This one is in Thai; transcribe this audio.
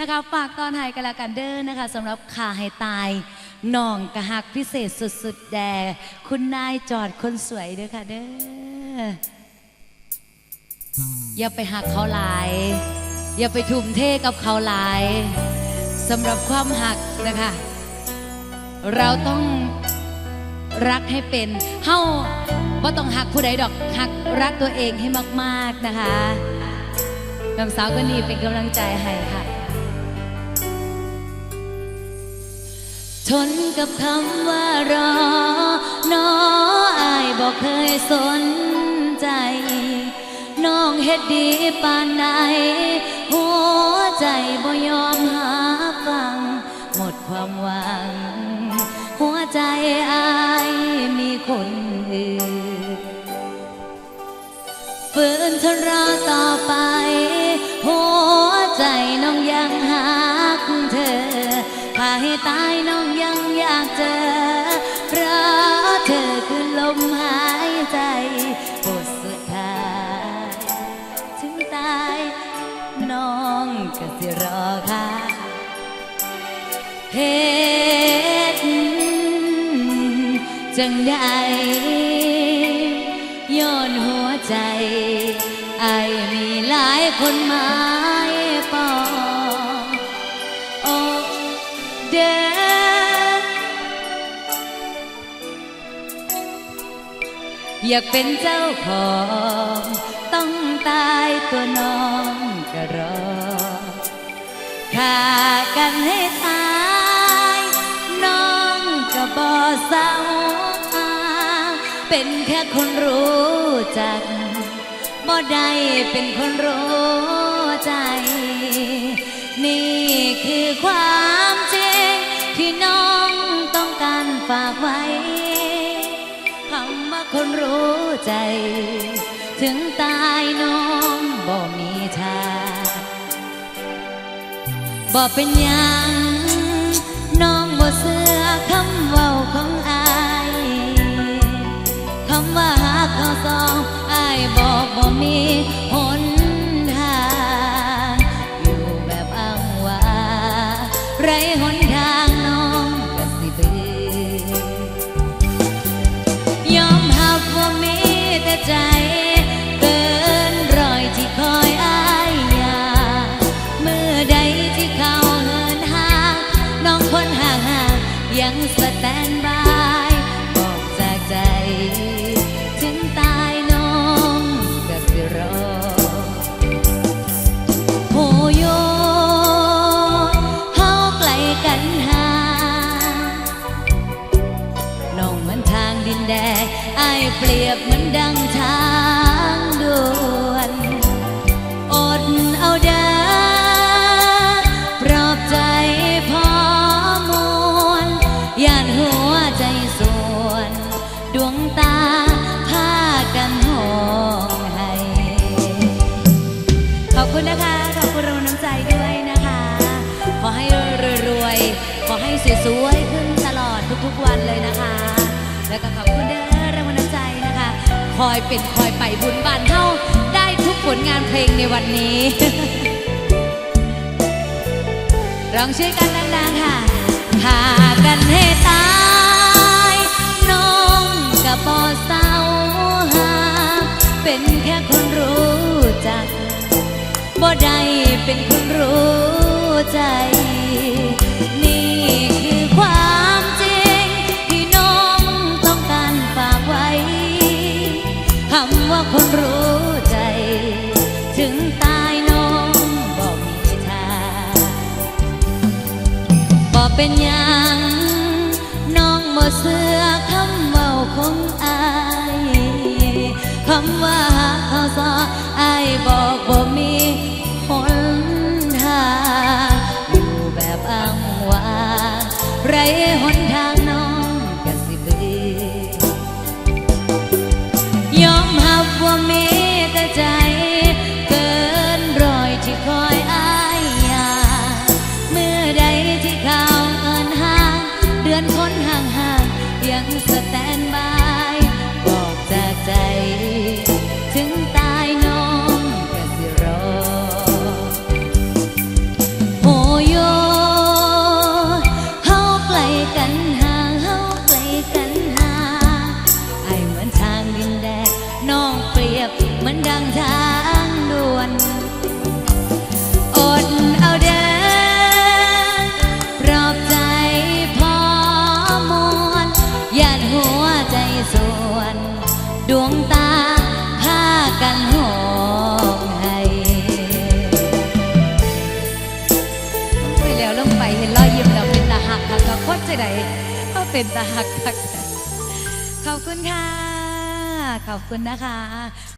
นะคะฝากตอนหายกันละกันเด้อนะคะสำหรับขาให้ตายน้องกะหักพิเศษสุดๆแด่คุณนายจอดคนสวยเด้อค่ะเด้ออย่าไปหักเขาหลาย อย่าไปทุ่มเทกับเขาหลายสำหรับความหักนะคะ เราต้องรักให้เป็นเฮาว่าต้องหักผู้ใดดอกหักรักตัวเองให้มาก ๆนะคะน้องสาวก็นี่เป็นกำลังใจให้ค่ะ ทนกับคำว่ารอน้ออายบอกเคยสนใจ น้องเฮ็ดดีปานใดหัวใจบ่ยอมหาฟัง หมดความหวัง หัวใจอายมีคนอื่นฝืนทนรอต่อไป หัวใจน้องยังหา ให้ตายน้องยังอยากเจอเพราะเธอคือลมหายใจบทสุดท้ายถึงตายน้องก็สิรอค่ะเฮ็ดจังใดย้อนหัวใจไอมีหลายคนหมายปองโอ้ เดอยากเป็นเจ้าของ ต้องตายตัวน้องก็รอฆ่ากันให้ตาย น้องก็บอเศร้าอาเป็นแค่คนรู้จักบ่ได้เป็นคนรู้ใจ นี่คือความ รู้ใจ ถึงตายน้องบ่มีทางบ่เป็นยังน้องบ่เชื่อคำเว้าของอายคำว่าหากเขาสองอายบอกบ่มีหนทาง อยู่แบบอ้างว้างไรหนทาง ใจ เกินรอยที่คอยอายอยา เมื่อใดที่เขาเหินห่าง น้องคนห่างห่างๆยังสแตนบายบอกจากใจ ถึงตายน้องก็สิรอโหโยเฮาไกลกันห่างน้องเหมือนทางดินแดงไอเปรียบเหมือนดัง วันเลยนะคะ แล้วก็ขอบคุณเด้อรางวัลน้ำใจนะคะ คอยเป็นคอยไปบุญบานเท่าได้ทุกผลงานเพลงในวันนี้ร้องช่วยกันดังๆค่ะฆ่ากันให้ตาย น้องกับปอเศร้าหา เป็นแค่คนรู้จักบ่ได้เป็นคนรู้ใจ คนรู้ใจ ถึงตายน้องบ่มีทางบ่เป็นยังน้องบ่เชื่อคำเว้าของอายคำว่าหากเขาสออายบอกบ่มีหนทางอยู่แบบอ้างว้างไรหน ๆยัง ดวงตาพากันหองให้ไปแล้วลงไปเห็นรอยยิ้มแล้วเป็นตาหักค่ะก็โคตรจะได้ก็เป็นตาหักค่ะขอบคุณค่ะ ขอบคุณนะคะ